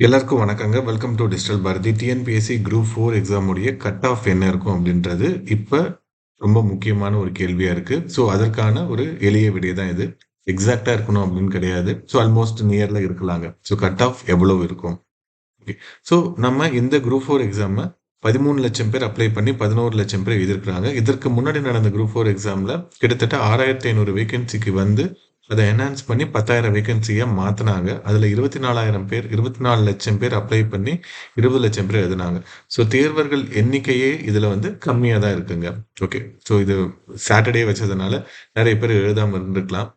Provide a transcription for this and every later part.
எல்லாருக்கும் வணக்கங்க. Welcome to digital Bharathi. TNPSC group four எக்ஸாமுடைய cut off என்ன இருக்கும் அப்படின்றது இப்போ ரொம்ப முக்கியமான ஒரு கேள்வியாக இருக்குது ஸோ அதற்கான ஒரு எளிய விடை தான் இது. எக்ஸாக்டாக இருக்கணும் அப்படின்னு கிடையாது. ஸோ ஆல்மோஸ்ட் நியரில் இருக்கலாங்க. ஸோ கட் ஆஃப் எவ்வளோ இருக்கும்? ஓகே. ஸோ நம்ம இந்த குரூப் ஃபார் எக்ஸாமை பதிமூணு லட்சம் பேர் அப்ளை பண்ணி பதினோரு லட்சம் பேர் எழுதியிருக்கிறாங்க. இதற்கு முன்னாடி நடந்த குரூப் ஃபோர் எக்ஸாமில் கிட்டத்தட்ட 6,500 வேகன்சிக்கு வந்து அதை என்ஹான்ஸ் பண்ணி பத்தாயிரம் வேகன்சியை மாற்றினாங்க அதில் இருபத்தி நாலாயிரம் பேர் 24,00,000 பேர் அப்ளை பண்ணி இருபது லட்சம் பேர் எழுதுனாங்க. ஸோ தேர்வர்கள் எண்ணிக்கையே இதில் வந்து கம்மியாக தான் இருக்குங்க. ஓகே. ஸோ இது சாட்டர்டே வச்சதுனால நிறைய பேர் எழுதாமல் இருந்திருக்கலாம்.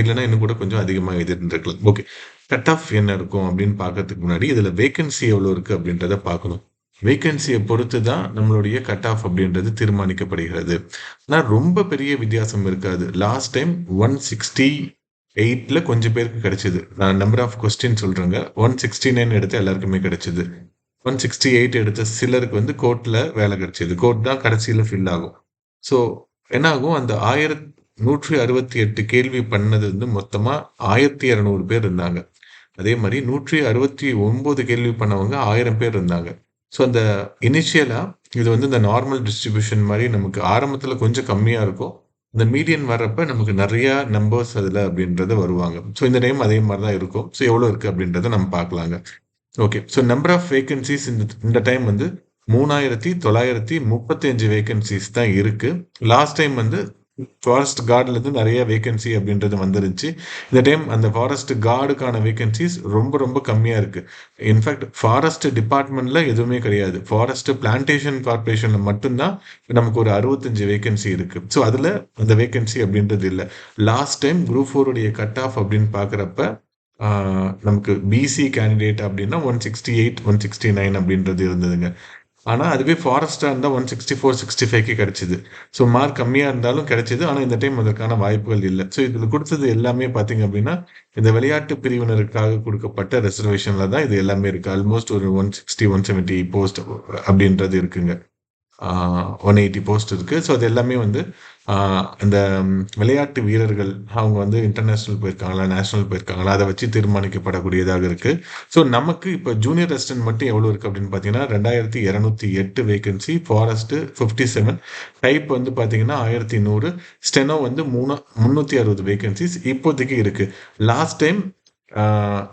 இல்லைன்னா இன்னும் கூட கொஞ்சம் அதிகமாக எழுதிருந்துருக்கலாம் ஓகே. கட் ஆஃப் என்ன இருக்கும் அப்படின்னு பார்க்கறதுக்கு முன்னாடி இதில் வேகன்சி எவ்வளோ இருக்குது அப்படின்றத பார்க்கணும். வேகன்சிய பொறுத்து தான் நம்மளுடைய கட் ஆஃப் அப்படின்றது தீர்மானிக்கப்படுகிறது. ஆனால் ரொம்ப பெரிய வித்தியாசம் இருக்காது. லாஸ்ட் டைம் 168ல கொஞ்சம் பேருக்கு கிடைச்சிது நான் நம்பர் ஆஃப் கொஸ்டின் சொல்கிறேங்க ஒன் சிக்ஸ்டி நைன் எடுத்து எல்லாருக்குமே கிடைச்சது. 168 எடுத்த சிலருக்கு வந்து கோர்ட்டில் வேலை கிடைச்சிது கோர்ட் தான் கடைசியில் ஃபில் ஆகும். ஸோ என்னாகும் அந்த ஆயிர நூற்றி அறுபத்தி எட்டு கேள்வி பண்ணது வந்து மொத்தமாக ஆயிரத்தி இரநூறு பேர் இருந்தாங்க. அதே மாதிரி நூற்றி அறுபத்தி 169 கேள்வி பண்ணவங்க ஆயிரம் பேர் இருந்தாங்க. ஸோ அந்த இனிஷியலாக இது வந்து இந்த நார்மல் டிஸ்ட்ரிபியூஷன் மாதிரி நமக்கு ஆரம்பத்தில் கொஞ்சம் கம்மியாக இருக்கும். இந்த மீடியன் வர்றப்ப நமக்கு நிறையா நம்பர்ஸ் அதில் அப்படின்றத வருவாங்க. ஸோ இந்த டைம் அதே மாதிரி தான் இருக்கும். ஸோ எவ்வளோ இருக்குது அப்படின்றத நம்ம பார்க்கலாங்க. Okay. So number of vacancies இந்த இந்த டைம் வந்து 3,935 வேகன்சிஸ் தான் இருக்குது லாஸ்ட் டைம் வந்து ஃபாரஸ்ட் கார்டுலேருந்து நிறைய வேகன்சி அப்படின்றது வந்துருந்துச்சு. இந்த டைம் அந்த ஃபாரஸ்ட் கார்டுக்கான வேகன்சிஸ் ரொம்ப ரொம்ப கம்மியாக இருக்குது இன்ஃபேக்ட் ஃபாரஸ்ட் டிபார்ட்மெண்ட்டில் எதுவுமே கிடையாது. ஃபாரஸ்ட் பிளான்டேஷன் கார்பரேஷனில் மட்டும்தான் நமக்கு ஒரு 65 வேகன்சி இருக்குது ஸோ அதில் அந்த வேகன்சி அப்படின்றது இல்லை லாஸ்ட் டைம் குரூப் ஃபோருடைய கட் ஆஃப் அப்படின்னு பார்க்குறப்ப நமக்கு பிசி கேண்டிடேட் அப்படின்னா 168, 169 அப்படின்றது இருந்ததுங்க. ஆனால் அதுவே ஃபாரஸ்டாக இருந்தால் ஒன் சிக்ஸ்டி ஃபோர் சிக்ஸ்டி ஃபைவ்க்கு கிடச்சிது. ஸோ மார்க் கம்மியாக இருந்தாலும் கிடைச்சிது. ஆனால் இந்த டைம் அதற்கான வாய்ப்புகள் இல்லை. ஸோ இதில் கொடுத்தது எல்லாமே பார்த்தீங்க அப்படின்னா, இந்த விளையாட்டு பிரிவினருக்காக கொடுக்கப்பட்ட ரிசர்வேஷனில் தான் இது எல்லாமே இருக்குது ஆல்மோஸ்ட் ஒரு 160, 170 போஸ்ட் அப்படின்றது இருக்குங்க. ஒன் எயிட்டி போஸ்ட் இருக்குது ஸோ அது எல்லாமே வந்து இந்த விளையாட்டு வீரர்கள் அவங்க வந்து இன்டர்நேஷ்னல் போயிருக்காங்களா, நேஷனல் போயிருக்காங்களா, அதை வச்சு தீர்மானிக்கப்படக்கூடியதாக இருக்குது ஸோ நமக்கு இப்போ ஜூனியர் அசிஸ்டன்ட் மட்டும் எவ்வளோ இருக்குது அப்படின்னு பார்த்தீங்கன்னா, 2,208 வேகன்சி, ஃபாரஸ்ட் 57, டைப் வந்து பார்த்தீங்கன்னா 1,100, ஸ்டெனோ வந்து மூணு 360 வேகன்சிஸ் இப்போதைக்கு இருக்குது லாஸ்ட் டைம்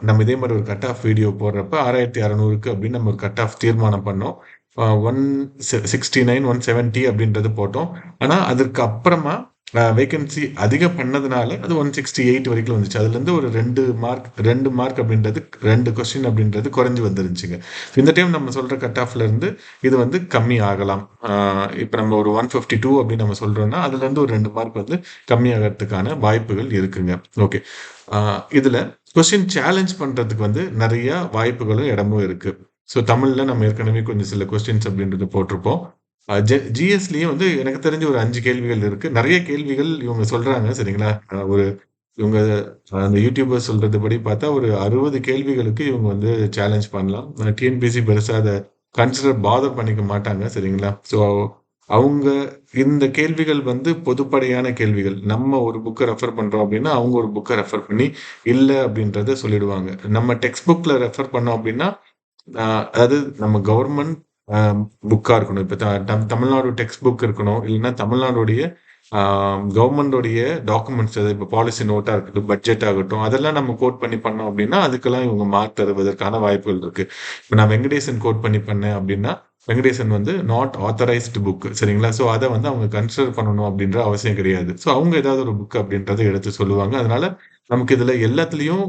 நம்ம இதே மாதிரி ஒரு கட் ஆஃப் வீடியோ போடுறப்ப 6,600க்கு அப்படின்னு நம்ம ஒரு கட் ஆஃப் தீர்மானம் பண்ணோம். அ 169, 170 அப்படின்றது போட்டோம். ஆனால் அதற்கு அப்புறமா வேகன்சி அதிகம் பண்ணதுனால அது 168 வரைக்கும் வந்துச்சு. அதுலேருந்து ஒரு ரெண்டு மார்க் ரெண்டு மார்க் அப்படின்றது ரெண்டு கொஸ்டின் அப்படின்றது குறைஞ்சி வந்துருந்துச்சுங்க. இந்த டைம் நம்ம சொல்கிற கட் ஆஃப்லேருந்து இது வந்து கம்மி ஆகலாம். இப்போ நம்ம ஒரு 152 அப்படின்னு நம்ம சொல்கிறோம்னா அதுலேருந்து ஒரு ரெண்டு மார்க் வந்து கம்மியாகறதுக்கான வாய்ப்புகள் இருக்குங்க. ஓகே. இதில் கொஸ்டின் சேலஞ்ச் பண்ணுறதுக்கு வந்து நிறைய வாய்ப்புகளும், இடமும் இருக்குது ஸோ தமிழில் நம்ம ஏற்கனவே கொஞ்சம் சில கொஸ்டின்ஸ் அப்படின்றது போட்டிருப்போம். அ ஜெ வந்து எனக்கு தெரிஞ்சு ஒரு அஞ்சு கேள்விகள் இருக்கு. நிறைய கேள்விகள் இவங்க சொல்றாங்க சரிங்களா? ஒரு இவங்க அந்த யூடியூபர் சொல்கிறது படி பார்த்தா ஒரு 60 கேள்விகளுக்கு இவங்க வந்து சேலஞ்ச் பண்ணலாம். டிஎன்பிஎஸ்சி பெருசாக அதை கன்சிடர் பாதர் பண்ணிக்க மாட்டாங்க சரிங்களா? ஸோ அவங்க இந்த கேள்விகள் வந்து பொதுப்படையான கேள்விகள். நம்ம ஒரு புக்கை ரெஃபர் பண்ணுறோம் அப்படின்னா, அவங்க ஒரு புக்கை ரெஃபர் பண்ணி இல்லை அப்படின்றத சொல்லிடுவாங்க. நம்ம டெக்ஸ்ட் புக்கில் ரெஃபர் பண்ணோம் அப்படின்னா, அதாவது நம்ம கவர்மெண்ட் புக்காக இருக்கணும். இப்போ த தமிழ்நாடு டெக்ஸ்ட் புக் இருக்கணும். இல்லைன்னா தமிழ்நாடுடைய கவர்மெண்டோடைய டாக்குமெண்ட்ஸ் அதாவது இப்போ பாலிசி நோட்டாக இருக்கட்டும், பட்ஜெட் ஆகட்டும், அதெல்லாம் நம்ம கோட் பண்ணி பண்ணோம் அப்படின்னா, அதுக்கெல்லாம் இவங்க மார்க் தருவதற்கான வாய்ப்புகள் இருக்குது இப்போ நான் வெங்கடேசன் கோட் பண்ணி பண்ணேன் அப்படின்னா, வெங்கடேசன் வந்து நாட் ஆத்தரைஸ்டு புக் சரிங்களா? ஸோ அதை வந்து அவங்க கன்சிடர் பண்ணணும் அப்படின்ற அவசியம் கிடையாது. ஸோ அவங்க ஏதாவது ஒரு புக் அப்படின்றத எடுத்து சொல்லுவாங்க. அதனால நமக்கு இதுல எல்லாத்துலயும்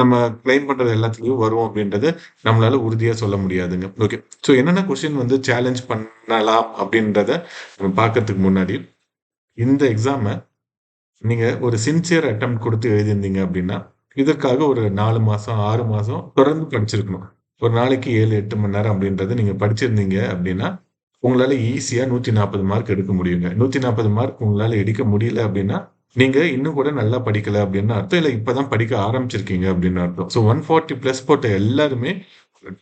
நம்ம கிளைம் பண்றது எல்லாத்துலயும் வரும் அப்படின்றத நம்மளால உறுதியா சொல்ல முடியாதுங்க. ஓகே. ஸோ என்னென்ன கொஸ்டின் வந்து சேலஞ்ச் பண்ணலாம் அப்படின்றத நம்ம பார்க்கறதுக்கு முன்னாடி, இந்த எக்ஸாம நீங்க ஒரு சின்சியர் அட்டம் கொடுத்து எழுதியிருந்தீங்க அப்படின்னா, இதற்காக ஒரு நாலு மாசம், ஆறு மாசம் தொடர்ந்து படிச்சிருக்கணும். ஒரு நாளைக்கு 7, 8 மணி நேரம் அப்படின்றத நீங்க படிச்சிருந்தீங்க அப்படின்னா, உங்களால ஈஸியா 140 மார்க் எடுக்க முடியுங்க. 140 மார்க் உங்களால எடுக்க முடியல அப்படின்னா, நீங்க இன்னும் கூட நல்லா படிக்கல அப்படின்னு அர்த்தம். இல்லை இப்போ தான் படிக்க ஆரம்பிச்சிருக்கீங்க அப்படின்னு அர்த்தம். ஸோ 140 பிளஸ் போட்ட எல்லாருமே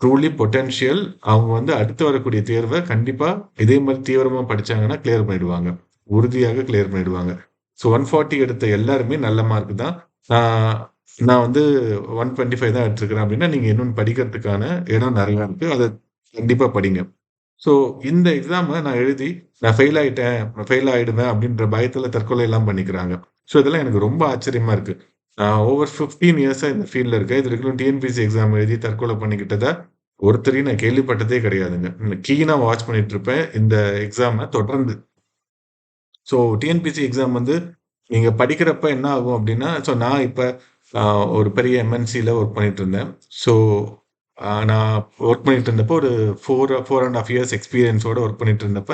ட்ரூலி பொட்டென்ஷியல் அவங்க வந்து அடுத்து வரக்கூடிய தேர்வை கண்டிப்பா இதே மாதிரி தீவிரமா படிச்சாங்கன்னா கிளியர் பண்ணிடுவாங்க. உறுதியாக கிளியர் பண்ணிடுவாங்க. ஸோ 140 எடுத்த எல்லாருமே நல்ல மார்க் தான். நான் வந்து 125 தான் எடுத்திருக்கிறேன் அப்படின்னா, நீங்க இன்னும் படிக்கிறதுக்கான இடம் நிறையா இருக்கு. அதை கண்டிப்பா படிங்க. ஸோ இந்த எக்ஸாமை நான் எழுதி, நான் ஃபெயில் ஆயிட்டேன், நான் ஃபெயில் ஆயிடுவேன் அப்படின்ற பயத்துல தற்கொலைலாம் பண்ணிக்கிறாங்க. ஸோ இதெல்லாம் எனக்கு ரொம்ப ஆச்சரியமா இருக்கு. நான் ஓவர் 15 இயர்ஸா இந்த ஃபீல்ட்ல இருக்கேன். இதுவரைக்கும் டிஎன்பிஎஸ்சி எக்ஸாம் எழுதி தற்கொலை பண்ணிக்கிட்டதா ஒருத்தரையும் நான் கேள்விப்பட்டதே கிடையாதுங்க. கீனா வாட்ச் பண்ணிட்டு இருப்பேன் இந்த எக்ஸாமை தொடர்ந்து. ஸோ டிஎன்பிஎஸ்சி எக்ஸாம் வந்து நீங்க படிக்கிறப்ப என்ன ஆகும் அப்படின்னா, ஸோ நான் இப்போ ஒரு பெரிய எம்என்சியில் ஒர்க் பண்ணிட்டு இருந்தேன். ஸோ நான் ஒர்க் பண்ணிட்டு இருந்தப்போ ஒரு 4 4 1/2 இயர்ஸ் எக்ஸ்பீரியன்ஸோட ஒர்க் பண்ணிட்டு இருந்தப்ப,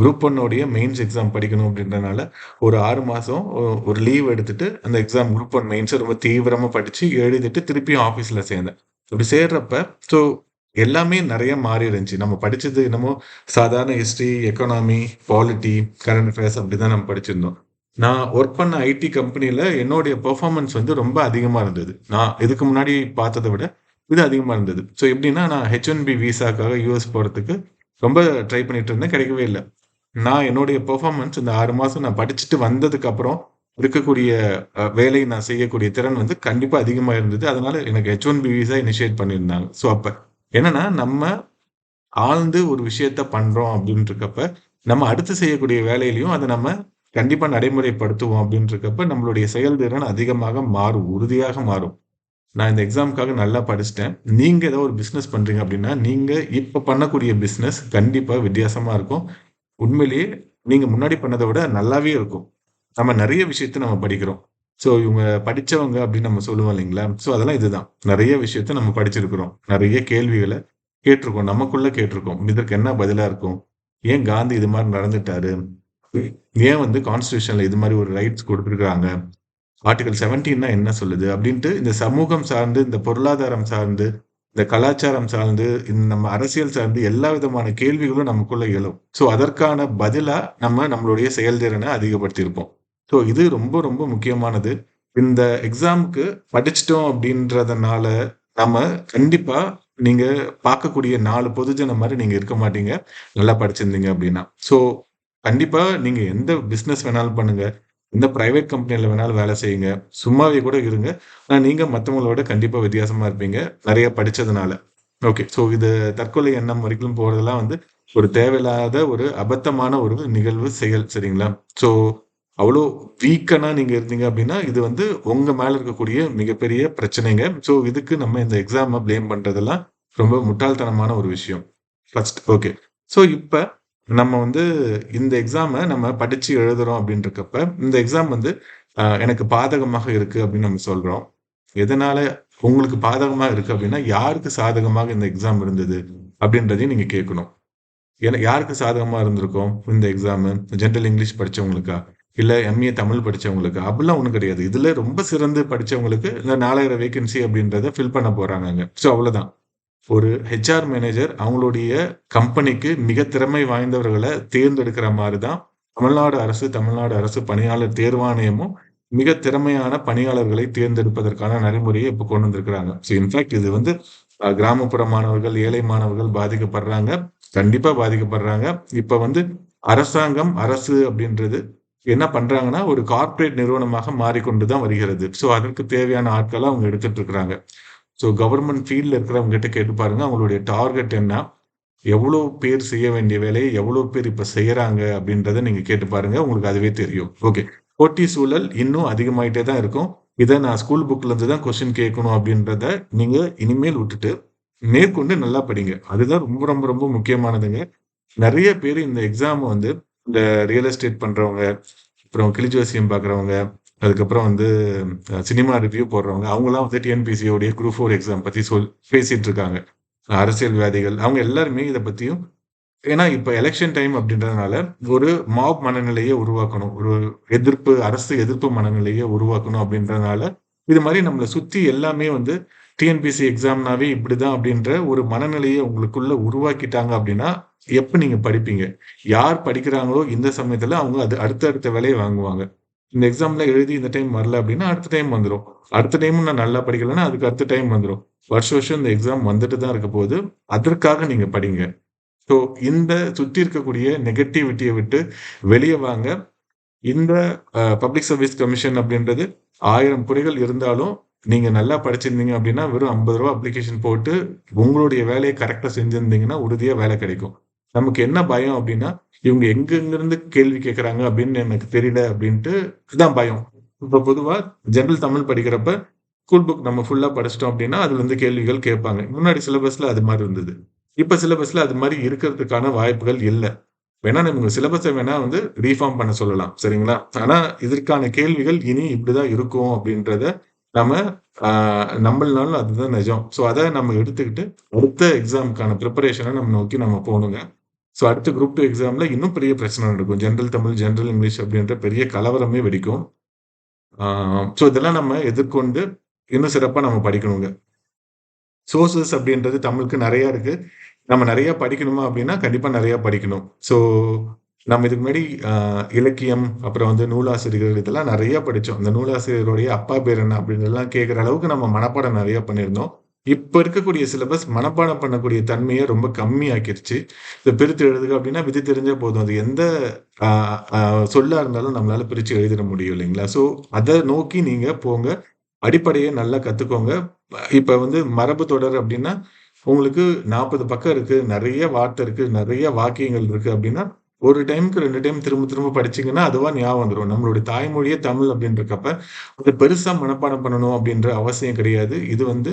குரூப் ஒன்னுடைய மெயின்ஸ் எக்ஸாம் படிக்கணும் அப்படின்றனால, ஒரு ஆறு மாதம் ஒரு லீவ் எடுத்துட்டு, அந்த எக்ஸாம் குரூப் ஒன் மெயின்ஸை ரொம்ப தீவிரமாக படித்து எழுதிட்டு திருப்பியும் ஆஃபீஸில் சேர்ந்தேன். அப்படி சேர்றப்ப, ஸோ எல்லாமே நிறைய மாறி இருந்துச்சு. நம்ம படித்தது என்னமோ சாதாரண history economy polity, current affairs அப்படிதான் நம்ம படிச்சிருந்தோம். நான் ஒர்க் பண்ண ஐடி கம்பெனியில் என்னுடைய பெர்ஃபார்மன்ஸ் வந்து ரொம்ப அதிகமாக இருந்தது. நான் இதுக்கு முன்னாடி பார்த்ததை விட, இது அதிகமாக இருந்தது. ஸோ எப்படின்னா, நான் ஹெச் ஒன் பி விசாக்காக யூஎஸ் போகிறதுக்கு ரொம்ப ட்ரை பண்ணிட்டு இருந்தேன். கிடைக்கவே இல்லை நான் என்னுடைய பெர்ஃபார்மன்ஸ் இந்த ஆறு மாதம் நான் படிச்சுட்டு வந்ததுக்கு அப்புறம் இருக்கக்கூடிய வேலை நான் செய்யக்கூடிய திறன் வந்து கண்டிப்பாக அதிகமாக இருந்தது. அதனால எனக்கு H1B விசா இனிஷியேட் பண்ணியிருந்தாங்க. ஸோ அப்போ என்னன்னா, நம்ம ஆழ்ந்து ஒரு விஷயத்த பண்ணுறோம் அப்படின்றக்கப்ப நம்ம அடுத்து செய்யக்கூடிய வேலையிலையும் அதை நம்ம கண்டிப்பாக நடைமுறைப்படுத்துவோம் அப்படின்றக்கப்ப நம்மளுடைய செயல்திறன் அதிகமாக மாறும். உறுதியாக மாறும். நான் இந்த எக்ஸாமுக்காக நல்லா படிச்சுட்டேன். நீங்க ஏதோ ஒரு பிசினஸ் பண்றீங்க அப்படின்னா, நீங்க இப்ப பண்ணக்கூடிய பிசினஸ் கண்டிப்பா வித்தியாசமா இருக்கும். உண்மையிலேயே நீங்க முன்னாடி பண்ணதை விட நல்லாவே இருக்கும். நம்ம நிறைய விஷயத்த நம்ம படிக்கிறோம். ஸோ இவங்க படித்தவங்க அப்படின்னு நம்ம சொல்லுவோம் இல்லைங்களா? ஸோ அதெல்லாம் இதுதான். நிறைய விஷயத்த நம்ம படிச்சிருக்கிறோம். நிறைய கேள்விகளை கேட்டிருக்கோம். நமக்குள்ள கேட்டிருக்கோம். இதற்கு என்ன பதிலாக இருக்கும்? ஏன் காந்தி இது மாதிரி நடந்துட்டாரு? ஏன் வந்து கான்ஸ்டியூஷன்ல இது மாதிரி ஒரு ரைட்ஸ் கொடுத்துருக்காங்க ஆர்டிகல் செவன்டீன்னா என்ன சொல்லுது? அப்படின்ட்டு இந்த சமூகம் சார்ந்து, இந்த பொருளாதாரம் சார்ந்து, இந்த கலாச்சாரம் சார்ந்து, இந்த நம்ம அரசியல் சார்ந்து எல்லா விதமான கேள்விகளும் நமக்குள்ள எழும். ஸோ அதற்கான பதிலா நம்ம நம்மளுடைய செயல்திறனை அதிகப்படுத்தியிருப்போம். ஸோ இது ரொம்ப ரொம்ப முக்கியமானது. இந்த எக்ஸாம்க்கு படிச்சுட்டோம் அப்படின்றதுனால, நம்ம கண்டிப்பா நீங்க பார்க்கக்கூடிய நாலு பொதுஜன மாதிரி நீங்க இருக்க மாட்டீங்க. நல்லா படிச்சிருந்தீங்க அப்படின்னா. ஸோ கண்டிப்பா நீங்க எந்த பிஸ்னஸ் வேணாலும் பண்ணுங்க. இந்த பிரைவேட் கம்பெனியில் வேணாலும் வேலை செய்யுங்க. சும்மாவே கூட இருங்க. ஆனால் நீங்கள் மற்றவங்களோட கண்டிப்பாக வித்தியாசமாக இருப்பீங்க. நிறைய படித்ததுனால ஓகே. ஸோ இது தற்கொலை எண்ணம் வரைக்கும் போகிறதெல்லாம் வந்து ஒரு தேவையில்லாத ஒரு அபத்தமான ஒரு நிகழ்வு, செயல். சரிங்களா? ஸோ அவ்வளோ வீக்கனாக நீங்கள் இருந்தீங்க அப்படின்னா, இது வந்து உங்கள் மேலே இருக்கக்கூடிய மிகப்பெரிய பிரச்சனைங்க. ஸோ இதுக்கு நம்ம இந்த எக்ஸாமை ப்ளேம் பண்ணுறதெல்லாம் ரொம்ப முட்டாள்தனமான ஒரு விஷயம். First okay. ஸோ இப்போ நம்ம வந்து இந்த எக்ஸாமை நம்ம படிச்சு எழுதுறோம் அப்படின்றக்கப்ப இந்த எக்ஸாம் வந்து எனக்கு பாதகமாக இருக்கு அப்படின்னு நம்ம சொல்றோம். எதனால உங்களுக்கு பாதகமாக இருக்கு அப்படின்னா, யாருக்கு சாதகமாக இந்த எக்ஸாம் இருந்தது? அப்படின்றதையும் நீங்க கேட்கணும். ஏன்னா யாருக்கு சாதகமாக இருந்திருக்கும் இந்த எக்ஸாமு? ஜென்ரல் இங்கிலீஷ் படித்தவங்களுக்கா இல்லை எம்.ஏ தமிழ் படிச்சவங்களுக்கா? அப்படிலாம் ஒன்றும் கிடையாது. இதில் ரொம்ப சிறந்து படித்தவங்களுக்கு இந்த நாலாயிரம் வேகன்சி அப்படின்றத ஃபில் பண்ண போகிறாங்க ஸோ அவ்வளோதான். ஒரு ஹெச்ஆர் மேனேஜர் அவங்களுடைய கம்பெனிக்கு மிக திறமை வாய்ந்தவர்களை தேர்ந்தெடுக்கிற மாதிரி தான் தமிழ்நாடு அரசு, தமிழ்நாடு அரசு பணியாளர் தேர்வாணையமும் மிக திறமையான பணியாளர்களை தேர்ந்தெடுப்பதற்கான நடைமுறையை இப்போ கொண்டு வந்திருக்கிறாங்க. ஸோ இன்ஃபாக்ட் இது வந்து கிராமப்புற மாணவர்கள், ஏழை மாணவர்கள் பாதிக்கப்படுறாங்க. கண்டிப்பா பாதிக்கப்படுறாங்க. இப்ப வந்து அரசாங்கம், அரசு அப்படின்றது என்ன பண்றாங்கன்னா, ஒரு கார்ப்பரேட் நிறுவனமாக மாறிக்கொண்டு தான் வருகிறது. ஸோ அதற்கு தேவையான ஆட்களை அவங்க எடுத்துட்டு இருக்கிறாங்க. ஸோ கவர்மெண்ட் ஃபீல்டில் இருக்கிறவங்க கிட்ட கேட்டு பாருங்க. அவங்களுடைய டார்கெட் என்ன? எவ்வளோ பேர் செய்ய வேண்டிய வேலையை எவ்வளோ பேர் இப்போ செய்கிறாங்க அப்படின்றத நீங்கள் கேட்டு பாருங்க. உங்களுக்கு அதுவே தெரியும். ஓகே. போட்டி சூழல் இன்னும் அதிகமாயிட்டே தான் இருக்கும். இதை நான் ஸ்கூல் புக்லேருந்து தான் கொஸ்டின் கேட்கணும் அப்படின்றத நீங்கள் இனிமேல் விட்டுட்டு, மேற்கொண்டு நல்லா படிங்க. அதுதான் ரொம்ப ரொம்ப ரொம்ப முக்கியமானதுங்க. நிறைய பேர் இந்த எக்ஸாம் வந்து இந்த ரியல் எஸ்டேட் பண்ணுறவங்க அப்புறம் கிளிஜோசியம் பார்க்குறவங்க, அதுக்கப்புறம் வந்து சினிமா ரிவ்யூ போடுறவங்க, அவங்கலாம் வந்து டிஎன்பிசியோடைய குரூப் ஃபோர் எக்ஸாம் பற்றி சொல் பேசிகிட்டு இருக்காங்க. அரசியல்வாதிகள் அவங்க எல்லாருமே இதை பற்றியும் ஏன்னா இப்போ எலெக்ஷன் டைம் அப்படின்றதுனால, ஒரு மாப் மனநிலையை உருவாக்கணும். ஒரு எதிர்ப்பு அரசு எதிர்ப்பு மனநிலையை உருவாக்கணும் அப்படின்றதுனால, இது மாதிரி நம்மளை சுற்றி எல்லாமே வந்து டிஎன்பிஎஸ்சி எக்ஸாம்னாவே இப்படிதான் அப்படின்ற ஒரு மனநிலையை உங்களுக்குள்ள உருவாக்கிட்டாங்க அப்படின்னா, எப்போ நீங்கள் படிப்பீங்க? யார் படிக்கிறாங்களோ இந்த சமயத்தில் அவங்க அது அடுத்த அடுத்த வேலைய வாங்குவாங்க. இந்த எக்ஸாம்ல எழுதி இந்த டைம் வரல அப்படின்னா, அடுத்த டைம் வந்துடும் அடுத்த டைமும் நான் நல்லா படிக்கலன்னா, அதுக்கு அடுத்த டைம் வந்துடும் வருஷம் வருஷம் இந்த எக்ஸாம் வந்துட்டு தான் இருக்க போது அதற்காக நீங்க படிங்க. ஸோ இந்த சுற்றி இருக்கக்கூடிய நெகட்டிவிட்டியை விட்டு வெளியே வாங்க. இந்த பப்ளிக் சர்வீஸ் கமிஷன் அப்படின்றது ஆயிரம் குறைகள் இருந்தாலும், நீங்க நல்லா படிச்சிருந்தீங்க அப்படின்னா வெறும் ஐம்பது ரூபா அப்ளிகேஷன் போட்டு உங்களுடைய வேலையை கரெக்டாக செஞ்சிருந்தீங்கன்னா உறுதியாக வேலை கிடைக்கும் நமக்கு என்ன பயம் அப்படின்னா இவங்க எங்கிருந்து கேள்வி கேட்கறாங்க அப்படின்னு எனக்கு தெரியல அப்படின்ட்டு இதுதான் பயம். இப்போ பொதுவாக ஜென்ரல் தமிழ் படிக்கிறப்ப ஸ்கூல் புக் நம்ம ஃபுல்லாக படிச்சிட்டோம் அப்படின்னா அதுல இருந்து கேள்விகள் கேட்பாங்க. முன்னாடி சிலபஸ்ல அது மாதிரி இருந்தது. இப்போ சிலபஸ்ல அது மாதிரி இருக்கிறதுக்கான வாய்ப்புகள் இல்லை. வேணா நம்ம சிலபஸை வேணா வந்து ரீஃபார்ம் பண்ண சொல்லலாம். சரிங்களா? ஆனா இதற்கான கேள்விகள் இனி இப்படிதான் இருக்கும் அப்படின்றத நம்ம நம்மளாலும் அதுதான் நிஜம். ஸோ அதை நம்ம எடுத்துக்கிட்டு அடுத்த எக்ஸாமுக்கான ப்ரிப்பரேஷனை நம்ம நோக்கி நம்ம போகணுங்க. ஸோ அடுத்த குரூப் டூ எக்ஸாமில் இன்னும் பெரிய பிரச்சனை நடக்கும். ஜென்ரல் தமிழ் ஜென்ரல் இங்கிலீஷ் அப்படின்ற பெரிய கலவரமே வெடிக்கும். ஸோ இதெல்லாம் நம்ம எதிர்கொண்டு இன்னும் சிறப்பாக நம்ம படிக்கணுங்க. சோர்சஸ் அப்படின்றது தமிழுக்கு நிறையா இருக்குது நம்ம நிறையா படிக்கணுமா அப்படின்னா கண்டிப்பாக நிறையா படிக்கணும். ஸோ நம்ம இதுக்கு முன்னாடி இலக்கியம் அப்புறம் வந்து நூலாசிரியர்கள் இதெல்லாம் நிறைய படித்தோம் இந்த நூலாசிரியருடைய அப்பா பேர் என்ன அப்படின்றதெல்லாம் கேட்குற அளவுக்கு நம்ம மனப்பாடம் நிறையா பண்ணியிருந்தோம். இப்போ இருக்கக்கூடிய சிலபஸ் மனப்பாடம் பண்ணக்கூடிய தன்மையை ரொம்ப கம்மியாக்கிருச்சு. இதை பிரித்து எழுதுக அப்படின்னா விதி தெரிஞ்சால் போதும். அது எந்த சொல்லாக இருந்தாலும் நம்மளால பிரித்து எழுதிட முடியும் இல்லைங்களா? ஸோ அதை நோக்கி நீங்கள் போங்க. அடிப்படையை நல்லா கற்றுக்கோங்க இப்போ வந்து மரபு தொடர் அப்படின்னா உங்களுக்கு நாற்பது பக்கம் இருக்குது நிறைய வார்த்தை இருக்குது நிறைய வாக்கியங்கள் இருக்குது அப்படின்னா ஒரு டைமுக்கு ரெண்டு டைம் திரும்ப திரும்ப படிச்சிங்கன்னா அதுவா ஞாபகம் வந்துடும் நம்மளுடைய தாய்மொழியே தமிழ் அப்படின்றக்கப்ப அது பெருசாக மனப்பாடம் பண்ணணும் அப்படின்ற அவசியம் கிடையாது. இது வந்து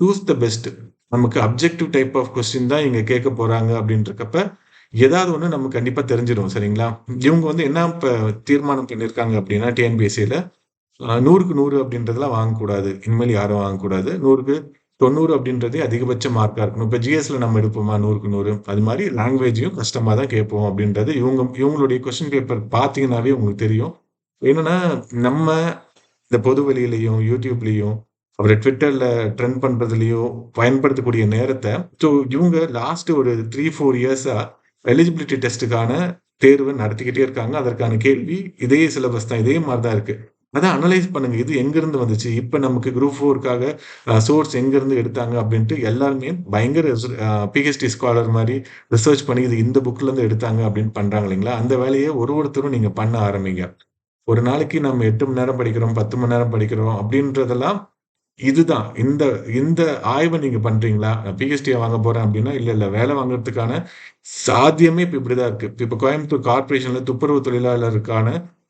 சூஸ் த பெஸ்ட் நமக்கு அப்ஜெக்டிவ் டைப் ஆஃப் கொஸ்டின் தான் இங்கே கேட்க போகிறாங்க அப்படின்றக்கப்ப ஏதாவது ஒன்று நமக்கு கண்டிப்பாக தெரிஞ்சிடும் சரிங்களா? இவங்க வந்து என்ன இப்போ தீர்மானம் பண்ணியிருக்காங்க அப்படின்னா டிஎன்பிஎஸ்சியில் நூறுக்கு நூறு அப்படின்றதெல்லாம் வாங்கக்கூடாது. இனிமேல் யாரும் வாங்கக்கூடாது. நூறுக்கு தொண்ணூறு அப்படின்றதே அதிகபட்ச மார்க்காக இருக்கணும். இப்போ ஜிஎஸ்ல நம்ம எடுப்போமா? நூறுக்கு நூறு. அது மாதிரி லாங்குவேஜையும் கஷ்டமாக தான் கேட்போம் அப்படின்றது இவங்க இவங்களுடைய கொஸ்டின் பேப்பர் பார்த்தீங்கன்னாவே உங்களுக்கு தெரியும். என்னன்னா நம்ம இந்த பொது வெளியிலையும் யூடியூப்லேயும் அப்புறம் ட்விட்டரில் ட்ரெண்ட் பண்ணுறதுலையோ பயன்படுத்தக்கூடிய நேரத்தை ஸோ இவங்க லாஸ்ட் ஒரு த்ரீ ஃபோர் இயர்ஸாக எலிஜிபிலிட்டி டெஸ்ட்டுக்கான தேர்வு நடத்திக்கிட்டே இருக்காங்க. அதற்கான கேள்வி இதே சிலபஸ் தான் இதே மாதிரி தான் இருக்குது அதை அனலைஸ் பண்ணுங்க. இது எங்கேருந்து வந்துச்சு? இப்போ நமக்கு குரூப் ஃபோருக்காக சோர்ஸ் எங்கேருந்து எடுத்தாங்க அப்படின்ட்டு எல்லாருமே பயங்கர பிஹெச்டி ஸ்காலர் மாதிரி ரிசர்ச் பண்ணி இது இந்த புக்லேருந்து எடுத்தாங்க அப்படின்னு பண்ணுறாங்க இல்லைங்களா? அந்த வேலையை ஒரு ஒருத்தரும் நீங்கள் பண்ண ஆரம்பிங்க. ஒரு நாளைக்கு நம்ம எட்டு மணி நேரம் படிக்கிறோம் பத்து மணி நேரம் படிக்கிறோம் அப்படின்றதெல்லாம் இதுதான். இந்த இந்த ஆய்வை நீங்க பண்றீங்களா? நான் பிஹெச்டியை வாங்க போறேன் அப்படின்னா இல்ல இல்ல வேலை வாங்குறதுக்கான சாத்தியமே இப்ப இப்படிதான் இருக்கு. இப்ப கோயம்புத்தூர் கார்பரேஷன்ல துப்புரவு தொழிலாளருக்கான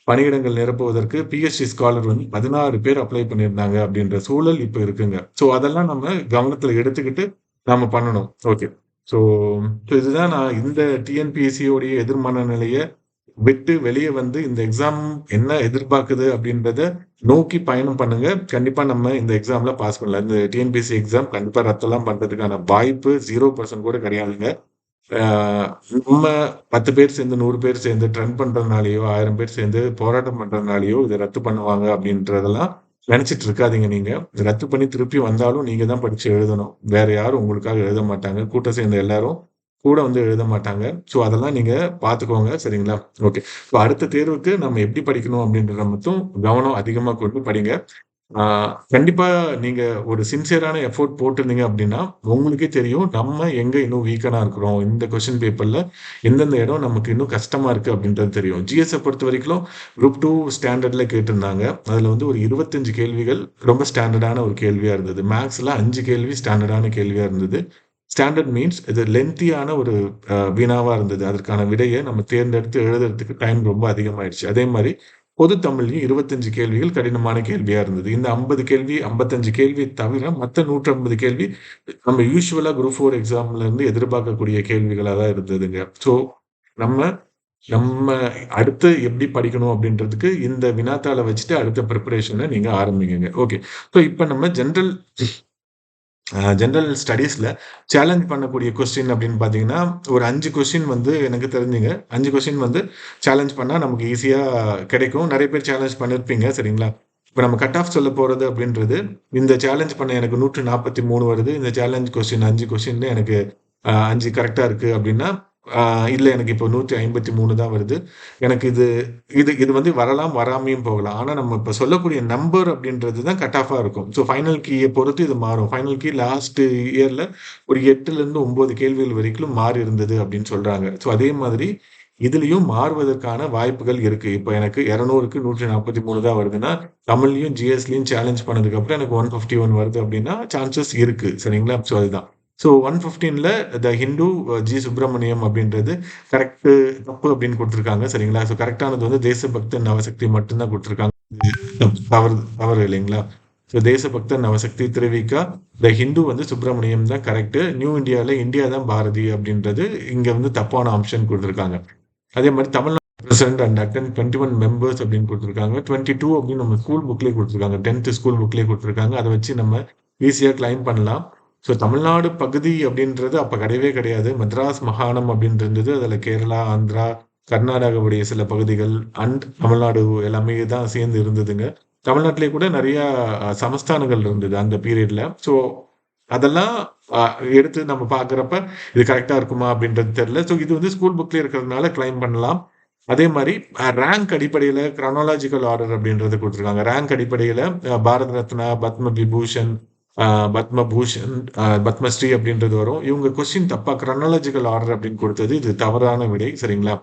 பணியிடங்கள் நிரப்புவதற்கு பிஹெச்டி ஸ்காலர் வந்து பதினாறு பேர் அப்ளை பண்ணியிருந்தாங்க அப்படின்ற சூழல் இப்ப இருக்குங்க. ஸோ அதெல்லாம் நம்ம கவனத்துல எடுத்துக்கிட்டு நம்ம பண்ணணும். ஓகே ஸோ இதுதான் நான் இந்த டிஎன்பிஎஸ்சியோடைய எதிர்மான நிலையை விட்டு வெளியே வந்து இந்த எக்ஸாம் என்ன எதிர்பார்க்குது அப்படின்றத நோக்கி பயணம் பண்ணுங்க. கண்டிப்பா நம்ம இந்த எக்ஸாம்ல பாஸ் பண்ணலாம். இந்த டிஎன்பிஎஸ்சி எக்ஸாம் கண்டிப்பா ரத்தெல்லாம் பண்றதுக்கான வாய்ப்பு ஜீரோ பர்சன்ட் கூட கிடையாதுங்க. நம்ம பத்து பேர் சேர்ந்து நூறு பேர் சேர்ந்து ட்ரெண்ட் பண்றதுனாலயோ ஆயிரம் பேர் சேர்ந்து போராட்டம் பண்றதுனாலயோ இதை ரத்து பண்ணுவாங்க அப்படின்றதெல்லாம் நினைச்சிட்டு இருக்காதீங்க நீங்க. ரத்து பண்ணி திருப்பி வந்தாலும் நீங்க தான் படிச்சு எழுதணும். வேற யாரும் உங்களுக்காக எழுத மாட்டாங்க. கூட்டம் சேர்ந்த எல்லாரும் கூட வந்து எழுத மாட்டாங்க. ஸோ அதெல்லாம் நீங்கள் பார்த்துக்கோங்க சரிங்களா? ஓகே ஸோ அடுத்த தேர்வுக்கு நம்ம எப்படி படிக்கணும் அப்படின்றத மட்டும் கவனம் அதிகமாக கொண்டு படிங்க. கண்டிப்பாக நீங்கள் ஒரு சின்சியரான எஃபோர்ட் போட்டிருந்தீங்க அப்படின்னா உங்களுக்கே தெரியும் நம்ம எங்கே இன்னும் வீக்கனாக இருக்கிறோம். இந்த கொஸ்டின் பேப்பரில் எந்தெந்த இடம் நமக்கு இன்னும் கஷ்டமாக இருக்குது அப்படின்றது தெரியும். ஜிஎஸ்ஐ பொறுத்த வரைக்கும் குரூப் டூ ஸ்டாண்டர்டில் கேட்டிருந்தாங்க. அதில் வந்து ஒரு இருபத்தஞ்சு கேள்விகள் ரொம்ப ஸ்டாண்டர்டான ஒரு கேள்வியாக இருந்தது. மேக்ஸில் அஞ்சு கேள்வி ஸ்டாண்டர்டான கேள்வியாக இருந்தது. ஸ்டாண்டர்ட் மீன்ஸ் இது லென்த்தியான ஒரு வினாவாக இருந்தது. அதற்கான விடையை நம்ம தேர்ந்தெடுத்து எழுதுறதுக்கு டைம் ரொம்ப அதிகமாயிடுச்சு. அதே மாதிரி பொது தமிழ்லையும் இருபத்தஞ்சு கேள்விகள் கடினமான கேள்வியாக இருந்தது. இந்த ஐம்பது கேள்வி ஐம்பத்தஞ்சு கேள்வி தவிர மற்ற நூற்றி ஐம்பது கேள்வி நம்ம யூஸ்வலாக குரூப் ஃபோர் எக்ஸாம்ல இருந்து எதிர்பார்க்கக்கூடிய கேள்விகளாக தான் இருந்ததுங்க. ஸோ நம்ம நம்ம அடுத்து எப்படி படிக்கணும் அப்படின்றதுக்கு இந்த வினாத்தாளை வச்சுட்டு அடுத்த ப்ரிப்பரேஷனை நீங்கள் ஆரம்பிங்க ஓகே ஸோ இப்போ நம்ம ஜென்ரல் ஜென்ரல் ஸ்டடீஸில் சேலஞ்ச் பண்ணக்கூடிய கொஸ்டின் அப்படின்னு பார்த்தீங்கன்னா ஒரு அஞ்சு கொஸ்டின் வந்து எனக்கு தெரிஞ்சுங்க. அஞ்சு கொஸ்டின் வந்து சேலஞ்ச் பண்ணால் நமக்கு ஈஸியாக கிடைக்கும். நிறைய பேர் சேலஞ்ச் பண்ணிருப்பீங்க சரிங்களா? இப்போ நம்ம கட் ஆஃப் சொல்ல போகிறது அப்படின்றது இந்த சேலஞ்ச் பண்ண எனக்கு நூற்று நாற்பத்தி மூணு வருது. இந்த சேலஞ்ச் கொஸ்டின் அஞ்சு கொஸ்டின் எனக்கு அஞ்சு கரெக்டாக இருக்குது அப்படின்னா இல்லை எனக்கு இப்போ நூற்றி ஐம்பத்தி மூணு தான் வருது. எனக்கு இது இது இது வந்து வரலாம் வராமையும் போகலாம் ஆனால் நம்ம இப்போ சொல்லக்கூடிய நம்பர் அப்படின்றது தான் கட் ஆஃபாக இருக்கும். ஸோ ஃபைனல் கீயை பொறுத்து இது மாறும். ஃபைனல் கீ லாஸ்ட் இயரில் ஒரு எட்டுலேருந்து ஒம்பது கேள்விகள் வரைக்கும் மாறி இருந்தது அப்படின்னு சொல்கிறாங்க ஸோ அதே மாதிரி இதுலேயும் மாறுவதற்கான வாய்ப்புகள் இருக்குது இப்போ எனக்கு 200க்கு 143 தான் வருதுன்னா, தமிழ்லையும் ஜிஎஸ்லையும் சேலஞ்ச் பண்ணதுக்கப்புறம் எனக்கு ஒன் ஃபிஃப்டி ஒன் வருது அப்படின்னா, சான்சஸ் இருக்குது சரிங்களா? ஸோ அதுதான். ஸோ 115ல த ஹிந்து ஜி. சுப்பிரமணியம் அப்படின்றது கரெக்டு தப்பு அப்படின்னு கொடுத்துருக்காங்க சரிங்களா? ஸோ கரெக்டானது வந்து தேசபக்தன் நவசக்தி மட்டும்தான் கொடுத்துருக்காங்க தவறு தவறு இல்லைங்களா? So Desabakthan Navasakthi Thiruvika the Hindu வந்து சுப்பிரமணியம் தான் கரெக்டு நியூ இந்தியாவில் இந்தியா தான் பாரதி அப்படின்றது இங்கே வந்து தப்பான ஆப்ஷன் கொடுத்துருக்காங்க அதே மாதிரி Tamil Nadu president and attend 21 members அப்படின்னு கொடுத்துருக்காங்க டுவெண்ட்டி டூ அப்படின்னு நம்ம ஸ்கூல் புக்லேயே கொடுத்துருக்காங்க டென்த்து ஸ்கூல் புக்லேயே கொடுத்துருக்காங்க அதை வச்சு நம்ம ஈஸியாக கிளைம் பண்ணலாம். ஸோ தமிழ்நாடு பகுதி அப்படின்றது அப்போ கிடையவே கிடையாது. மெட்ராஸ் மாகாணம் அப்படின்னு இருந்தது. அதில் கேரளா, ஆந்திரா, கர்நாடகாவுடைய சில பகுதிகள் அண்ட் தமிழ்நாடு எல்லாமே தான் சேர்ந்து இருந்ததுங்க. தமிழ்நாட்டிலே கூட நிறைய சமஸ்தானங்கள் இருந்தது அந்த பீரியட்ல. ஸோ அதெல்லாம் எடுத்து நம்ம பார்க்குறப்ப, இது கரெக்டாக இருக்குமா அப்படின்றது தெரியல. ஸோ இது வந்து ஸ்கூல் புக்லேயே இருக்கிறதுனால கிளைம் பண்ணலாம். அதே மாதிரி ரேங்க் அடிப்படையில் கிரானாலாஜிக்கல் ஆர்டர் அப்படின்றத கொடுத்துருக்காங்க ரேங்க் அடிப்படையில் பாரத ரத்னா, பத்ம விபூஷன், பத்மபூஷன் பத்மஸ்ரீ அப்படின்றது வரும். இவங்க கொஸ்டின் தப்பா கிரனாலஜிக்கல் ஆர்டர் அப்படின்னு கொடுத்தது இது தவறான விடை. சரிங்களா?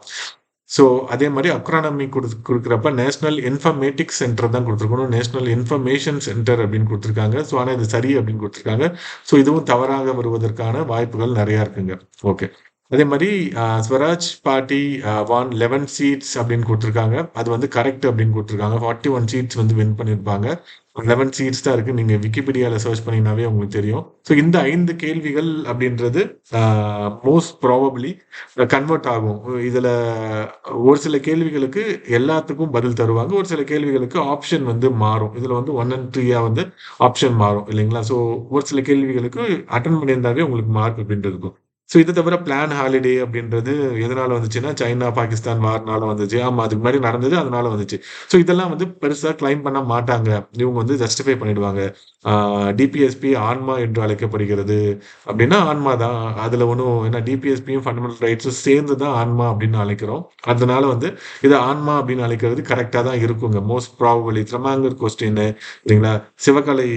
ஸோ அதே மாதிரி அக்ரானமி கொடு கொடுக்குறப்ப நேஷனல் இன்ஃபர்மேட்டிக்ஸ் சென்டர் தான் கொடுத்துருக்கணும் நேஷனல் இன்ஃபர்மேஷன் சென்டர் அப்படின்னு கொடுத்துருக்காங்க ஸோ ஆனால் இது சரி அப்படின்னு கொடுத்துருக்காங்க ஸோ இதுவும் தவறாக வருவதற்கான வாய்ப்புகள் நிறையா இருக்குங்க. ஓகே. அதே மாதிரி Swaraj party one one 11 seats அப்படின்னு கொடுத்துருக்காங்க அது வந்து கரெக்ட் அப்படின்னு கொடுத்துருக்காங்க ஃபார்ட்டி ஒன் சீட்ஸ் வந்து வின் பண்ணியிருப்பாங்க. 11 சீட்ஸ் தான் இருக்கு. நீங்க விக்கிபீடியால சர்ச் பண்ணினாவே உங்களுக்கு தெரியும். ஸோ இந்த ஐந்து கேள்விகள் அப்படின்றது மோஸ்ட் ப்ராபப்ளி கன்வெர்ட் ஆகும். இதுல ஒரு சில கேள்விகளுக்கு எல்லாத்துக்கும் பதில் தருவாங்க. ஒரு சில கேள்விகளுக்கு ஆப்ஷன் வந்து மாறும். இதுல வந்து ஒன் அண்ட் த்ரீயா வந்து ஆப்ஷன் மாறும் இல்லைங்களா? ஸோ ஒரு சில கேள்விகளுக்கு அட்டன் பண்ணியிருந்தாவே உங்களுக்கு மார்க் அப்படின்றது இருக்கும். ஸோ இது தவிர பிளான் ஹாலிடே அப்படின்றது எதனால வந்துச்சுன்னா, சைனா, பாகிஸ்தான் வார்னால வந்துச்சு. ஆமா அதுக்கு முன்னாடி நடந்தது. அதனால வந்துச்சு. ஸோ இதெல்லாம் வந்து பெருசாக கிளைம் பண்ண மாட்டாங்க. இவங்க வந்து ஜஸ்டிஃபை பண்ணிடுவாங்க. டிபிஎஸ்பி ஆன்மா என்று அழைக்கப்படுகிறது அப்படின்னா, ஆன்மா தான். அதில் ஒன்றும் ஏன்னா டிபிஎஸ்பியும் ஃபண்டமெண்டல் ரைட்ஸும் சேர்ந்து தான் ஆன்மா அப்படின்னு அழைக்கிறோம். அதனால வந்து இதை ஆன்மா அப்படின்னு அழைக்கிறது கரெக்டாக தான் இருக்குங்க. மோஸ்ட் ப்ராபபிலி த்ரமாங்கர் கொஸ்டின் இல்லைங்களா? சிவகலை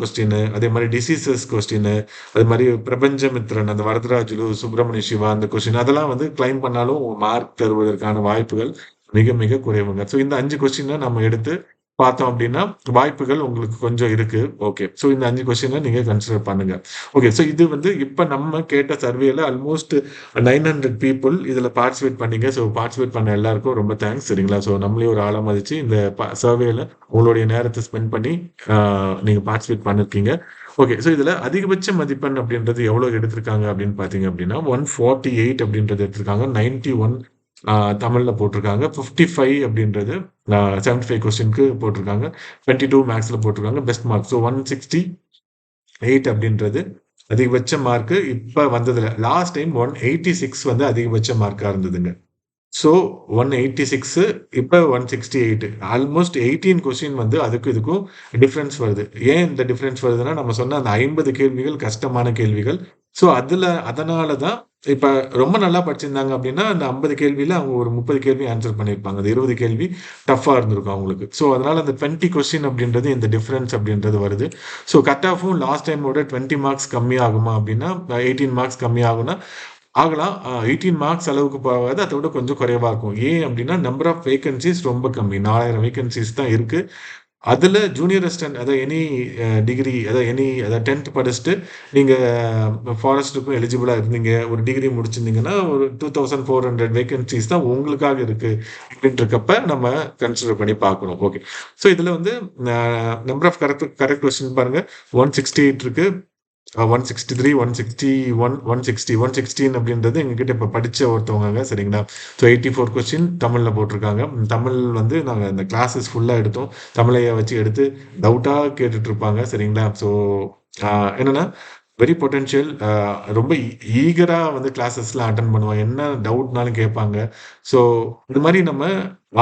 கொஸ்டின் அதே மாதிரி டிசீசஸ் கொஸ்டின் அது மாதிரி பிரபஞ்சமித்ரன் அந்த வரதராஜுலு, சுப்பிரமணிய சிவா அந்த கொஸ்டின் அதெல்லாம் வந்து கிளைம் பண்ணாலும் மார்க் தருவதற்கான வாய்ப்புகள் மிக மிக குறைவுங்க. ஸோ இந்த அஞ்சு கொஸ்டினை நம்ம எடுத்து பார்த்தோம் அப்படின்னா, வாய்ப்புகள் உங்களுக்கு கொஞ்சம் இருக்கு. ஓகே. ஸோ இந்த அஞ்சு கொஸ்டினை நீங்க கன்சிடர் பண்ணுங்க. ஓகே. ஸோ இது வந்து இப்போ நம்ம கேட்ட சர்வேல ஆல்மோஸ்ட் 900 பீப்பிள் இதுல பார்ட்டிசிபேட் பண்ணீங்க. ஸோ பார்ட்டிசிபேட் பண்ண எல்லாருக்கும் ரொம்ப தேங்க்ஸ் சரிங்களா? ஸோ நம்மளே ஒரு ஆழம் மதிச்சு இந்த ப சர்வேல உங்களுடைய நேரத்தை ஸ்பெண்ட் பண்ணி நீங்கள் நீங்க பார்ட்டிசிபேட் பண்ணிருக்கீங்க ஓகே. ஸோ இதில் அதிகபட்ச மதிப்பெண் அப்படின்றது எவ்வளோ எடுத்திருக்காங்க அப்படின்னு பார்த்தீங்க அப்படின்னா, 148 அப்படின்றது எடுத்திருக்காங்க. நைன்டி ஒன் தமிழில் போட்டிருக்காங்க. 55 அப்படின்றது செவன்டி ஃபைவ் கொஸ்டினுக்கு போட்டிருக்காங்க. டுவெண்ட்டி டூ மேக்ஸில் போட்டிருக்காங்க. Best mark. ஸோ 168 அப்படின்றது அதிகபட்ச மார்க்கு இப்போ வந்ததில்லை லாஸ்ட் டைம் 186 வந்து அதிகபட்ச மார்க்காக இருந்ததுங்க. ஸோ ஒன் எயிட்டி சிக்ஸு இப்போ one sixty eight almost 18 question வந்து அதுக்கும் இதுக்கும் டிஃப்ரென்ஸ் வருது. ஏன் இந்த டிஃப்ரென்ஸ் வருதுன்னா, நம்ம சொன்ன அந்த 50 கேள்விகள் கஷ்டமான கேள்விகள். ஸோ அதில் அதனால தான் இப்போ ரொம்ப நல்லா படிச்சிருந்தாங்க அப்படின்னா, அந்த ஐம்பது கேள்வியில் அவங்க ஒரு 30 கேள்வி ஆன்சர் பண்ணியிருப்பாங்க. அந்த 20 கேள்வி டஃப்பாக இருந்திருக்கும் அவங்களுக்கு. ஸோ அதனால் அந்த 20 கொஸ்டின் அப்படின்றது இந்த டிஃப்ரென்ஸ் அப்படின்றது வருது. ஸோ கட் ஆஃபும் லாஸ்ட் டைமோட 20 மார்க்ஸ் கம்மியாகுமா அப்படின்னா, 18 மார்க்ஸ் கம்மியாகும்னா ஆகலாம். எயிட்டீன் மார்க்ஸ் அளவுக்கு போகாது. அதை விட கொஞ்சம் குறைவாக இருக்கும். ஏன் அப்படின்னா, நம்பர் ஆஃப் வேகன்சிஸ் ரொம்ப கம்மி. நாலாயிரம் வேகன்சிஸ் தான் இருக்கு. அதில் ஜூனியர் அசிஸ்டன்ட் அதாவது எனி டிகிரி அதாவது எனி அதாவது 10த் படிச்சுட்டு நீங்கள் ஃபாரஸ்ட்டுக்கும் எலிஜிபிளாக இருந்தீங்க. ஒரு டிகிரி முடிச்சிருந்தீங்கன்னா, ஒரு two thousand four hundred vacancies தான் உங்களுக்காக இருக்குது அப்படின்றக்கப்ப நம்ம கன்சிடர் பண்ணி பார்க்கணும். ஓகே. ஸோ இதில் வந்து number of correct correct question one sixty three one sixty one one sixty one sixteen அப்படின்றது எங்ககிட்ட இப்போ படித்த ஒருத்தவங்க சரிங்களா? ஸோ 84 கொஸ்டின் தமிழில் போட்டிருக்காங்க. தமிழ் வந்து நாங்கள் இந்த கிளாஸஸ் ஃபுல்லாக எடுத்தோம். தமிழையை வச்சு எடுத்து டவுட்டாக கேட்டுட்ருப்பாங்க சரிங்களா? ஸோ என்னென்னா வெரி பொட்டென்ஷியல் ரொம்ப e-, ஈகராக வந்து கிளாஸஸ்லாம் அட்டன் பண்ணுவாங்க. என்ன டவுட்னாலும் கேட்பாங்க. ஸோ இந்த மாதிரி நம்ம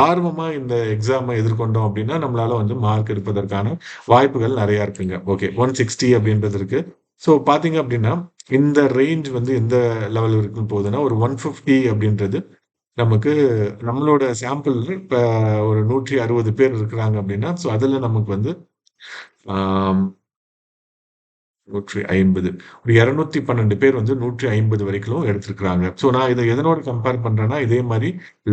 ஆர்வமாக இந்த எக்ஸாமை எதிர்கொண்டோம் அப்படின்னா, நம்மளால வந்து மார்க் எடுப்பதற்கான வாய்ப்புகள் நிறையா இருக்குங்க. ஓகே. 160 அப்படின்றது அப்படின்றதுக்கு ஸோ பார்த்தீங்க அப்படின்னா, இந்த ரேஞ்ச் வந்து எந்த லெவல் வரைக்கும் போகுதுன்னா, ஒரு 150 அப்படின்றது நமக்கு நம்மளோட சாம்பிள் இப்போ ஒரு 160 பேர் இருக்கிறாங்க அப்படின்னா, ஸோ அதில் நமக்கு வந்து நூற்றி ஐம்பது. ஒரு இரநூத்தி பன்னெண்டு பேர் வந்து நூற்றி ஐம்பது வரைக்கும் எடுத்திருக்கிறாங்க. ஸோ நான் இதை எதனோட கம்பேர் பண்ணுறேன்னா இதே மாதிரி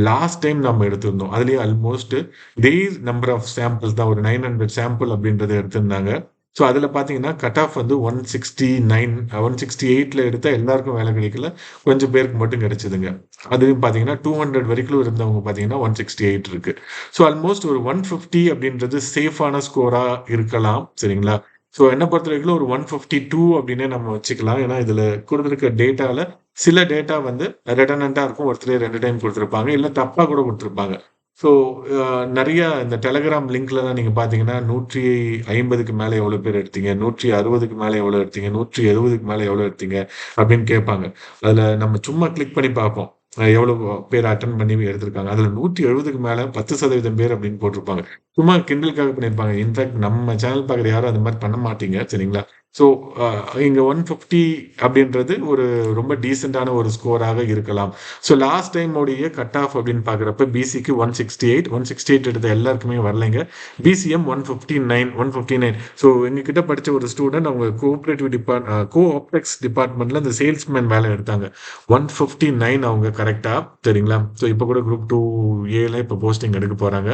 லாஸ்ட் டைம் நம்ம எடுத்திருந்தோம். அதுலேயே ஆல்மோஸ்ட் இதே நம்பர் ஆஃப் சாம்பிள்ஸ் தான் ஒரு நைன் ஹண்ட்ரட் சாம்பிள் அப்படின்றத எடுத்திருந்தாங்க. ஸோ அதில் பார்த்தீங்கன்னா கட் ஆஃப் வந்து one sixty nine one sixty எயிட்டில் எடுத்தால் எல்லாருக்கும் வேலை கிடைக்கல. கொஞ்சம் பேருக்கு மட்டும் கிடைச்சதுங்க. அதுவும் பார்த்தீங்கன்னா டூ ஹண்ட்ரட் வரைக்கும் இருந்தவங்க பார்த்தீங்கன்னா ஒன் சிக்ஸ்டி எயிட் இருக்கு. ஸோ ஆல்மோஸ்ட் ஒரு ஒன் ஃபிஃப்டி அப்படின்றது சேஃபான ஸ்கோராக இருக்கலாம். சரிங்களா? ஸோ என்ன பொறுத்த வரைக்கும் ஒரு ஒன் ஃபிஃப்டி டூ அப்படின்னே நம்ம வச்சுக்கலாம். ஏன்னா இதில் கொடுத்துருக்க டேட்டாவில் சில டேட்டா வந்து ரெடனண்ட்டாக இருக்கும். ஒருத்தர் ரெண்டு டைம் கொடுத்துருப்பாங்க. இல்லை தப்பாக கூட கொடுத்துருப்பாங்க. ஸோ uh, நிறைய இந்த டெலகிராம் லிங்க்லலாம் நீங்கள் பார்த்தீங்கன்னா நூற்றி ஐம்பதுக்கு மேலே எவ்வளோ பேர் எடுத்தீங்க நூற்றி அறுபதுக்கு மேலே எவ்வளோ எடுத்தீங்க நூற்றி எழுபதுக்கு மேலே எவ்வளோ எடுத்தீங்க அப்படின்னு கேட்பாங்க. அதில் நம்ம சும்மா கிளிக் பண்ணி பார்ப்போம் எவ்வளோ பேர் அட்டன் பண்ணி எடுத்திருக்காங்க. அதில் நூற்றி எழுபதுக்கு மேலே பத்து சதவீதம் பேர் அப்படின்னு போட்டிருப்பாங்க. சும்மா கிண்டலுக்காக பண்ணியிருப்பாங்க இன்ஃபேக்ட் நம்ம சேனல் பார்க்குற யாரும் அந்த மாதிரி பண்ண மாட்டீங்க சரிங்களா? ஸோ இங்கே ஒன் ஃபிஃப்டி அப்படின்றது ஒரு ரொம்ப டீசெண்டான ஒரு ஸ்கோராக இருக்கலாம். ஸோ லாஸ்ட் டைமோடைய கட் ஆஃப் அப்படின்னு பார்க்குறப்ப பிசிக்கு one sixty eight one sixty eight எடுத்த எல்லாருக்குமே வரலைங்க. BCM one fifty nine one fifty nine so எங்ககிட்ட படித்த ஒரு ஸ்டூடெண்ட் அவங்க கோஆப்ரேட்டிவ் டிபார்ட் கோ ஆப்டெக்ஸ் டிபார்ட்மெண்ட்டில் இந்த சேல்ஸ்மேன் வேலை எடுத்தாங்க. ஒன் ஃபிஃப்டி நைன் அவங்க கரெக்டாக சரிங்களா? ஸோ இப்போ கூட குரூப் டூ ஏல இப்போ போஸ்டிங் எடுக்க போகிறாங்க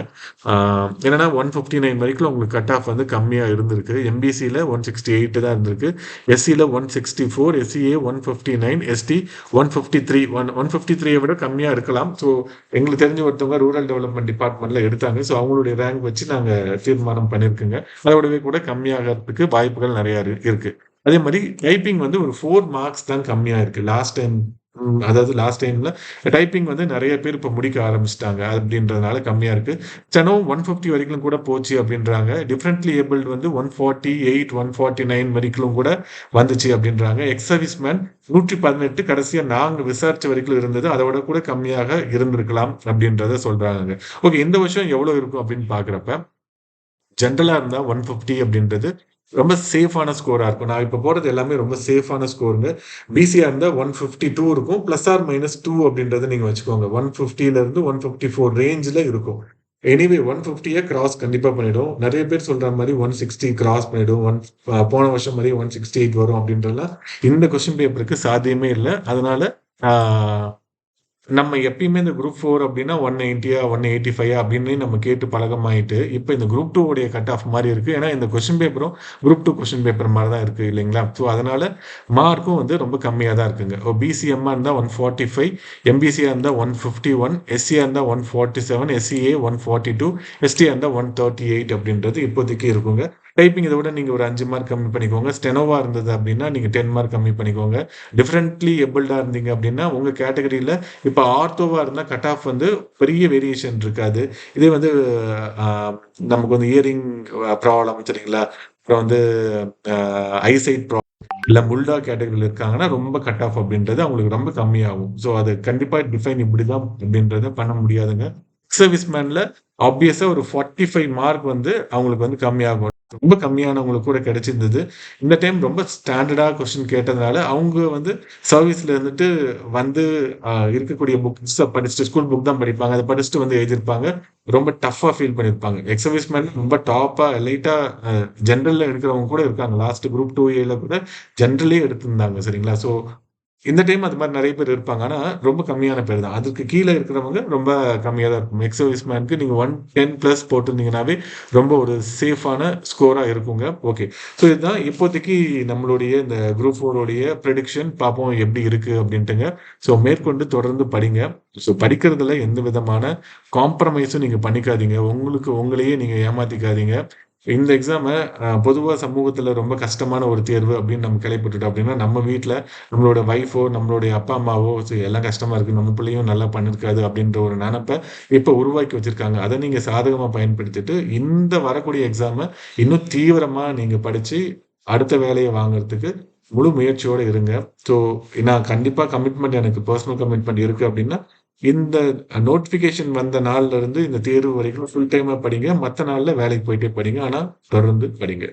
என்னன்னா ஒன் ஃபிஃப்டி நைன் வரைக்கும் உங்களுக்கு கட் ஆஃப் வந்து கம்மியாக இருந்திருக்கு. எம்பிசியில் ஒன் சிக்ஸ்டி எயிட் தான் இருந்திருக்கு. எஸ்சியில் one sixty four SCA one fifty nine ST one fifty three one one fifty த்ரீயை விட கம்மியாக இருக்கலாம். ஸோ எங்களுக்கு தெரிஞ்ச ஒருத்தவங்க ரூரல் டெவலப்மெண்ட் டிபார்ட்மெண்ட்டில் எடுத்தாங்க. ஸோ அவங்களுடைய ரேங்க் வச்சு நாங்கள் தீர்மானம் பண்ணியிருக்கோங்க. அதோடவே கூட கம்மியாகிறதுக்கு வாய்ப்புகள் நிறையா இருக்கு. அதே மாதிரி டைப்பிங் வந்து ஒரு ஃபோர் மார்க்ஸ் தான் கம்மியாக இருக்குது லாஸ்ட் டைம் அதாவது லாஸ்ட் டைம்ல டைப்பிங் வந்து நிறைய பேர் இப்போ முடிக்க ஆரம்பிச்சிட்டாங்க. அப்படின்றதுனால கம்மியாக இருக்கு. செனோ ஒன் ஃபிஃப்டி வரைக்கும் கூட போச்சு அப்படின்றாங்க. டிஃப்ரெண்ட்லி ஏபிள்டு வந்து one forty eight one forty nine வரைக்கும் கூட வந்துச்சு அப்படின்றாங்க. எக்ஸ் சர்வீஸ் மேன் நூற்றி பதினெட்டு கடைசியாக நாங்கள் விசாரிச்ச வரைக்கும் இருந்தது. அதோட கூட கம்மியாக இருந்திருக்கலாம் அப்படின்றத சொல்றாங்க ஓகே இந்த வருஷம் எவ்வளோ இருக்கும் அப்படின்னு பார்க்குறப்ப ஜென்ரலாக இருந்தால் ஒன் ஃபிஃப்டி அப்படின்றது ரொம்ப சேஃபான ஸ்கோராக இருக்கும். நான் இப்போ போகிறது எல்லாமே ரொம்ப சேஃபான ஸ்கோருங்க பிசியாக இருந்தால் ஒன் ஃபிஃப்டி டூ இருக்கும். ப்ளஸ் ஆர் மைனஸ் டூ அப்படின்றத நீங்கள் வச்சுக்கோங்க. ஒன் ஃபிஃப்டிலேருந்து ஒன் ஃபிஃப்டி ஃபோர் ரேஞ்சில் இருக்கும். எனிவே ஒன் ஃபிஃப்டியை கிராஸ் கண்டிப்பாக பண்ணிடும். நிறைய பேர் சொல்கிற மாதிரி ஒன் சிக்ஸ்டி கிராஸ் பண்ணிடும். ஒன் போன வருஷம் மாதிரி ஒன் சிக்ஸ்டி எயிட் வரும் அப்படின்றலாம் இந்த கொஸ்டின் பேப்பருக்கு சாத்தியமே இல்லை. அதனால நம்ம எப்பயுமே இந்த குரூப் ஃபோர் அப்படின்னா ஒன் எயிட்டியா ஒன் எயிட்டி ஃபைவ் அப்படின்னு நம்ம கேட்டு பழகமாயிட்டு இப்போ இந்த குரூப் டூ உடைய கட் ஆஃப் மாதிரி இருக்குது ஏன்னா இந்த கொஸ்டின் பேப்பரும் குரூப் டூ கொஸ்டின் பேப்பர் மாதிரி தான் இருக்குது இல்லைங்களா? ஸோ அதனால மார்க்கும் வந்து ரொம்ப கம்மியாக தான் இருக்குங்க. ஓ பிசிஎம்மாக இருந்தால் ஒன் ஃபார்ட்டி ஃபைவ் எம்பிசியாக இருந்தால் ஒன் ஃபிஃப்டி ஒன் எஸ்சியாக இருந்தால் one forty seven SCA one forty two எஸ்டியாக இருந்தால் ஒன் தேர்ட்டி எயிட் அப்படின்றது இப்போதைக்கு இருக்குங்க. டைப்பிங் இதை விட நீங்கள் ஒரு அஞ்சு மார்க் கம்மி பண்ணிக்கோங்க. ஸ்டெனோவாக இருந்தது அப்படின்னா நீங்கள் டென் மார்க் கம்மி பண்ணிக்கோங்க. டிஃப்ரெண்ட்லி எபிள்டாக இருந்தீங்க அப்படின்னா உங்கள் கேட்டகரியில் இப்போ ஆர்த்தோவாக இருந்தால் கட் ஆஃப் வந்து பெரிய வேரியேஷன் இருக்காது. இதே வந்து நமக்கு வந்து இயரிங் ப்ராப்ளம் சரிங்களா? அப்புறம் வந்து ஐசைட் ப்ராப்ளம் இல்லை முல்டா கேட்டகரியில் இருக்காங்கன்னா ரொம்ப கட் ஆஃப் அப்படின்றது அவங்களுக்கு ரொம்ப கம்மியாகும். ஸோ அது கண்டிப்பாக டிஃபைன் இப்படி தான் அப்படின்றத பண்ண முடியாதுங்க. சர்வீஸ் மேனில் ஆப்வியஸாக ஒரு ஃபார்ட்டி ஃபைவ் மார்க் வந்து அவங்களுக்கு வந்து கம்மியாகும். ரொம்ப கம்மியானவங்களுக்கு கூட கிடைச்சிருந்தது. இந்த டைம் ரொம்ப ஸ்டாண்டர்டாக கொஸ்டின் கேட்டதுனால அவங்க வந்து சர்வீஸ்ல இருந்துட்டு வந்து இருக்கக்கூடிய புக்ஸ் படிச்சுட்டு ஸ்கூல் புக் தான் படிப்பாங்க. அதை படிச்சுட்டு வந்து எழுதியிருப்பாங்க. ரொம்ப டஃப்பாக ஃபீல் பண்ணியிருப்பாங்க. எக்ஸ் சர்வீஸ் மேன் ரொம்ப டாப்பாக லைட்டாக ஜென்ரலில் இருக்கிறவங்க கூட இருக்காங்க. லாஸ்ட் குரூப் டூ ஏல கூட ஜென்ரலே எடுத்திருந்தாங்க சரிங்களா? ஸோ இந்த டைம் அது மாதிரி நிறைய பேர் இருப்பாங்க. ஆனால் ரொம்ப கம்மியான பேர் தான். அதுக்கு கீழே இருக்கிறவங்க ரொம்ப கம்மியாக தான் இருக்கும். எக்ஸ் சர்வீஸ் மேனுக்கு நீங்கள் ஒன் டென் ப்ளஸ் போட்டிருந்தீங்கன்னாவே ரொம்ப ஒரு சேஃபான ஸ்கோராக இருக்குங்க. ஓகே ஸோ இதுதான் இப்போதைக்கு நம்மளுடைய இந்த குரூப் ஃபோருடைய ப்ரெடிக்ஷன் பார்ப்போம் எப்படி இருக்குது அப்படின்ட்டுங்க. ஸோ மேற்கொண்டு தொடர்ந்து படிங்க. ஸோ படிக்கிறதுல எந்த விதமான காம்ப்ரமைஸும் நீங்கள் பண்ணிக்காதீங்க. உங்களுக்கு உங்களையே நீங்கள் ஏமாற்றிக்காதீங்க இந்த எக்ஸாமை பொதுவாக சமூகத்தில் ரொம்ப கஷ்டமான ஒரு தேர்வு அப்படின்னு நம்ம கிளைப்பட்டுட்டோம் அப்படின்னா நம்ம வீட்டில் நம்மளோட ஒய்ஃபோ நம்மளுடைய அப்பா அம்மாவோ எல்லாம் கஷ்டமாக இருக்குது நம்ம பிள்ளையும் நல்லா பண்ணிருக்காது அப்படின்ற ஒரு நினப்பை இப்போ உருவாக்கி வச்சுருக்காங்க. அதை நீங்கள் சாதகமாக பயன்படுத்திட்டு இந்த வரக்கூடிய எக்ஸாமை இன்னும் தீவிரமாக நீங்கள் படித்து அடுத்த வேலையை வாங்குறதுக்கு முழு முயற்சியோடு இருங்க. ஸோ நான் கண்டிப்பாக கமிட்மெண்ட் எனக்கு பர்சனல் கமிட்மெண்ட் இருக்குது அப்படின்னா இந்த நோட்டிஃபிகேஷன் வந்த நாள்ல இருந்து இந்த தேர்வு வரைக்கும் ஃபுல் டைமா படிங்க. மற்ற நாள்ல வேலைக்கு போயிட்டே படிங்க. ஆனா தொடர்ந்து படிங்க.